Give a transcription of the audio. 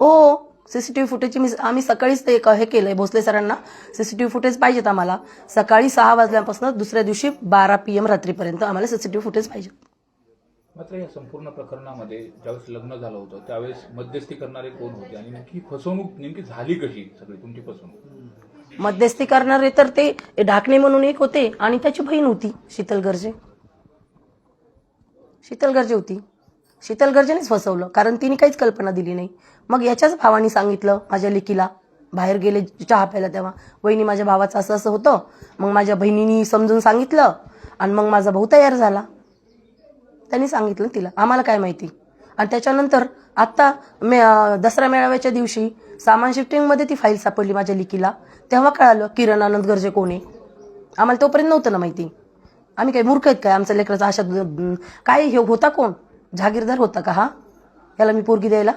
हो सीसीटीव्ही फुटेजची मी आम्ही सकाळीच ते हे केलंय भोसले सरांना. सीसीटीव्ही फुटेज पाहिजेत आम्हाला. सकाळी सहा वाजल्यापासून दुसऱ्या दिवशी बारा पी एम रात्रीपर्यंत आम्हाला सीसीटीव्ही फुटेज पाहिजेत मात्र या संपूर्ण प्रकरणामध्ये ज्यावेळेस लग्न झालं होतं त्यावेळेस मध्यस्थी करणारे कोण होते? आणि नेमकी फसवणूक नेमकी झाली कशी सगळी तुमची फसवणूक? मध्यस्थी करणारे तर ते ढाकणे म्हणून एक होते आणि त्याची बहीण होती शीतल गर्जे. शीतल गर्जे होती. शीतल गर्जेनेच फसवलं कारण तिने काहीच कल्पना दिली नाही. मग याच्याच भावानी सांगितलं माझ्या लेकीला बाहेर गेले चहा प्यायला तेव्हा वहिनी माझ्या भावाचं असं असं होतं. मग माझ्या बहिणीनी समजून सांगितलं आणि मग माझा भाऊ तयार झाला. त्यांनी सांगितलं तिला आम्हाला काय माहिती? आणि त्याच्यानंतर आत्ता मे दसरा मेळाव्याच्या दिवशी सामान शिफ्टिंगमध्ये ती फाईल सापडली माझ्या लिकीला. तेव्हा कळालं किरण आनंद गर्जे कोण आहे? आम्हाला तोपर्यंत नव्हतं ना माहिती. आम्ही काही मूर्ख आहेत काय? आमच्या लेकराचा अशा काय हे होता कोण? जहागीरदार होता का हा? याला मी पोरगी द्यायला?